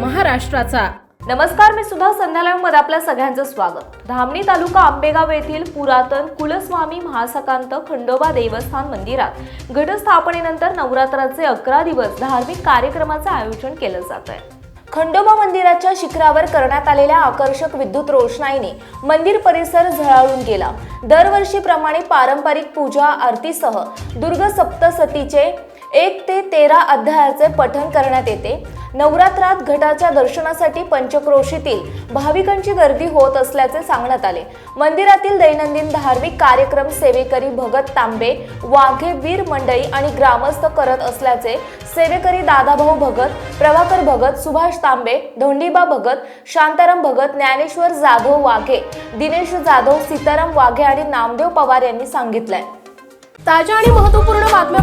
महाराष्ट्राचा. नमस्कार मी सुद्धा संध्यालयमध्ये आपल्या सगळ्यांचं स्वागत. धामणी तालुका आंबेगाव येथील पुरातन कुलस्वामी महासकांत खंडोबा देवस्थान मंदिरात घटस्थापनेनंतर नवरात्राचे अकरा दिवस धार्मिक कार्यक्रमाचं आयोजन केलं जात आहे. खंडोबा मंदिराच्या शिखरावर करण्यात आलेल्या आकर्षक विद्युत रोषणाईने मंदिर परिसर झळाळून गेला. दरवर्षीप्रमाणे पारंपरिक पूजा आरतीसह दुर्ग सप्तसतीचे एक ते तेरा अध्यायाचे पठण करण्यात येते. नवरात्रात घटाच्या दर्शनासाठी पंचक्रोशीतील भाविकांची गर्दी होत असल्याचे सांगण्यात आले. मंदिरातील दैनंदिन धार्मिक कार्यक्रम सेवेकरी भगत तांबे वाघे वीर मंडळी आणि ग्रामस्थ करत असल्याचे सेवेकरी दादाभाऊ भगत प्रभाकर भगत सुभाष तांबे धोंडीबा भगत शांताराम भगत ज्ञानेश्वर जाधव वाघे दिनेश जाधव सीताराम वाघे आणि नामदेव पवार यांनी सांगितलंय. ताज्या आणि महत्त्वपूर्ण बातम्या